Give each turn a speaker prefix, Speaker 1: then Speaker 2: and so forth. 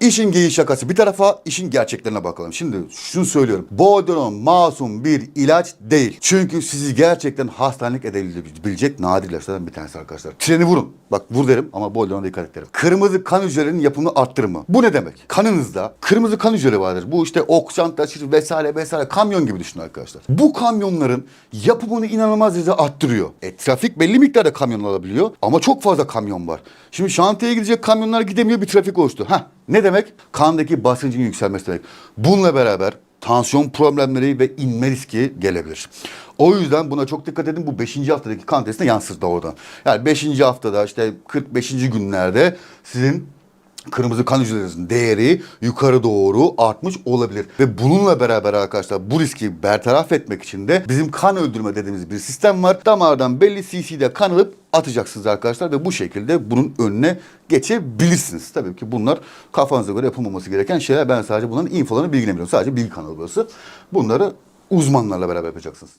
Speaker 1: İşin geyiği şakası bir tarafa, işin gerçeklerine bakalım. Şimdi şunu söylüyorum. Boğdurun masum bir ilaç değil. Çünkü sizi gerçekten hastanelik edebilecek nadir ilaçlardan bir tanesi arkadaşlar. Treni vurun. Bak vur derim ama Boğdurun'a dikkat et. Kırmızı kan hücrelerinin yapımını arttırma. Bu ne demek? Kanınızda kırmızı kan hücreleri vardır. Bu işte oksijen taşır vesaire vesaire kamyon gibi düşünün arkadaşlar. Bu kamyonların yapımını inanılmaz derecede arttırıyor. E, trafik belli miktarda kamyon alabiliyor ama çok fazla kamyon var. Şimdi şantiyeye gidecek kamyonlar gidemiyor bir trafik oluştu. Heh, ne demek? Kandaki basıncın yükselmesi demek. Bununla beraber tansiyon problemleri ve inme riski gelebilir. O yüzden buna çok dikkat edin. Bu 5. haftadaki kan testine yansır da oradan. Yani 5. haftada işte 45. günlerde sizin kırmızı kan hücrelerinizin değeri yukarı doğru artmış olabilir. Ve bununla beraber arkadaşlar bu riski bertaraf etmek için de bizim kan öldürme dediğimiz bir sistem var. Damardan belli cc'de kan alıp atacaksınız arkadaşlar ve bu şekilde bunun önüne geçebilirsiniz. Tabii ki bunlar kafanıza göre yapılmaması gereken şeyler. Ben sadece bunların infolarını bilgilenmiyorum. Sadece bilgi kanalı burası. Bunları uzmanlarla beraber yapacaksınız.